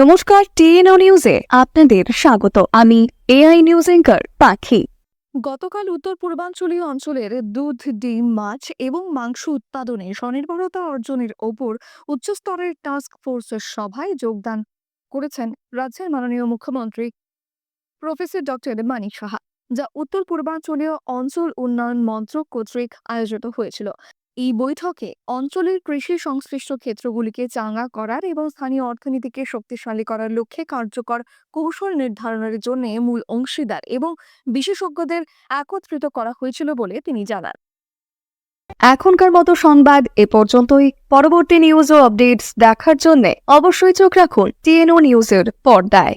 নমস্কার, টিএনও নিউজে আপনাদের স্বাগত। আমি এআই নিউজ এঙ্কার পাখি। গতকাল উত্তর পূর্বাঞ্চলীয় অঞ্চলের দুধ, ডিম, মাছ এবং মাংস উৎপাদনে স্বনির্ভরতা অর্জনের ওপর উচ্চস্তরের টাস্ক ফোর্সের সভায় যোগদান করেছেন রাজ্যের মাননীয় মুখ্যমন্ত্রী প্রফেসর ডক্টর মানিক সাহা, যা উত্তর পূর্বাঞ্চলীয় অঞ্চল উন্নয়ন মন্ত্রক কর্তৃক আয়োজিত হয়েছিল। এই বৈঠকে অঞ্চলের কৃষি সংশ্লিষ্ট ক্ষেত্রগুলিকে চাঙ্গা করার এবং স্থানীয় অর্থনীতিকে শক্তিশালী করার লক্ষ্যে কার্যকর কৌশল নির্ধারণের জন্য মূল অংশীদার এবং বিশেষজ্ঞদের একত্রিত করা হয়েছিল বলে তিনি জানান। এখনকার মতো সংবাদ এ পর্যন্তই। পরবর্তী নিউজ ও আপডেটস দেখার জন্য অবশ্যই চোখ রাখুন টিএনও নিউজের পর্দায়।